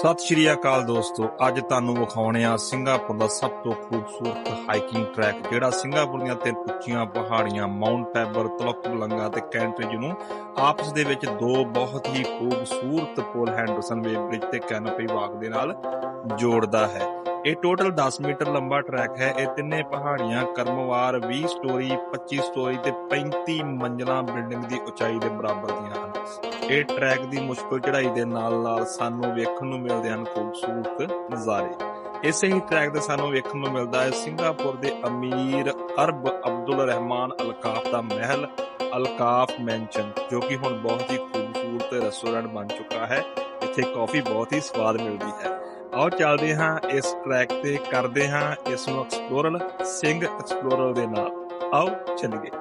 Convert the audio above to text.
ਸਤਿ ਸ਼੍ਰੀ ਅਕਾਲ ਦੋਸਤੋ, ਅੱਜ ਤੁਹਾਨੂੰ ਵਿਖਾਉਣੇ ਆ ਸਿੰਗਾਪੁਰ ਦਾ ਸਭ ਤੋਂ ਖੂਬਸੂਰਤ ਹਾਈਕਿੰਗ ਟਰੈਕ ਜਿਹੜਾ ਸਿੰਗਾਪੁਰ ਦੀਆਂ ਤਿੰਨ ਉੱਚੀਆਂ ਪਹਾੜੀਆਂ ਮਾਉਂਟ ਐਵਰ ਤਲਕ ਲੰਗਾ ਤੇ ਕੈਂਟਰੀਜ ਨੂੰ ਆਪਸ ਦੇ ਵਿੱਚ ਦੋ ਬਹੁਤ ਹੀ ਖੂਬਸੂਰਤ ਪੁਲ ਹੈਂਡਰਸਨ ਵੇਵ ਬ੍ਰਿਜ ਤੇ ਕੈਨੋਪੀ ਵਾਕ ਦੇ ਨਾਲ ਜੋੜਦਾ ਹੈ। ਇਹ ਟੋਟਲ 10 ਮੀਟਰ ਲੰਬਾ ਟਰੈਕ ਹੈ। ਇਹ ਤਿੰਨੇ ਪਹਾੜੀਆਂ ਕਰਮਵਾਰ 20 ਸਟੋਰੀ 25 ਸਟੋਰੀ ਤੇ 35 ਮੰਜ਼ਲਾਂ ਬਿਲਡਿੰਗ ਦੀ ਉਚਾਈ ਦੇ ਬਰਾਬਰ ਦੀਆਂ ਹਨ। ਇਹ ਟਰੈਕ ਦੀ ਮੁਸ਼ਕਲ ਚੜ੍ਹਾਈ ਦੇ ਨਾਲ-ਨਾਲ ਸਾਨੂੰ ਵੇਖਣ ਨੂੰ ਮਿਲਦੇ ਹਨ ਖੂਬਸੂਰਤ ਨਜ਼ਾਰੇ। ਇਸੇ ਹੀ ਟਰੈਕ ਤੇ ਸਾਨੂੰ ਵੇਖਣ ਨੂੰ ਮਿਲਦਾ ਹੈ ਸਿੰਗਾਪੁਰ ਦੇ ਅਮੀਰ ਅਰਬ ਅਬਦੁਲ ਰਹਿਮਾਨ ਅਲਕਾਫ ਦਾ ਮਹਿਲ, ਅਲਕਾਫ ਮੈਂਸ਼ਨ ਜੋ ਕਿ ਹੁਣ ਬਹੁਤ ਹੀ ਖੂਬਸੂਰਤ ਰੈਸਟੋਰੈਂਟ ਬਣ ਚੁੱਕਾ ਹੈ। ਇੱਥੇ ਕਾਫੀ ਬਹੁਤ ਹੀ ਸਵਾਦ ਮਿਲਦੀ ਹੈ। ਆਓ ਚੱਲਦੇ ਹਾਂ ਇਸ ਟਰੈਕ ਤੇ, ਕਰਦੇ ਹਾਂ ਇਸ ਨੂੰ ਐਕਸਪਲੋਰਲ ਸਿੰਘ ਐਕਸਪਲੋਰਲ ਦੇ ਨਾਲ। ਆਓ ਚੱਲੀਏ।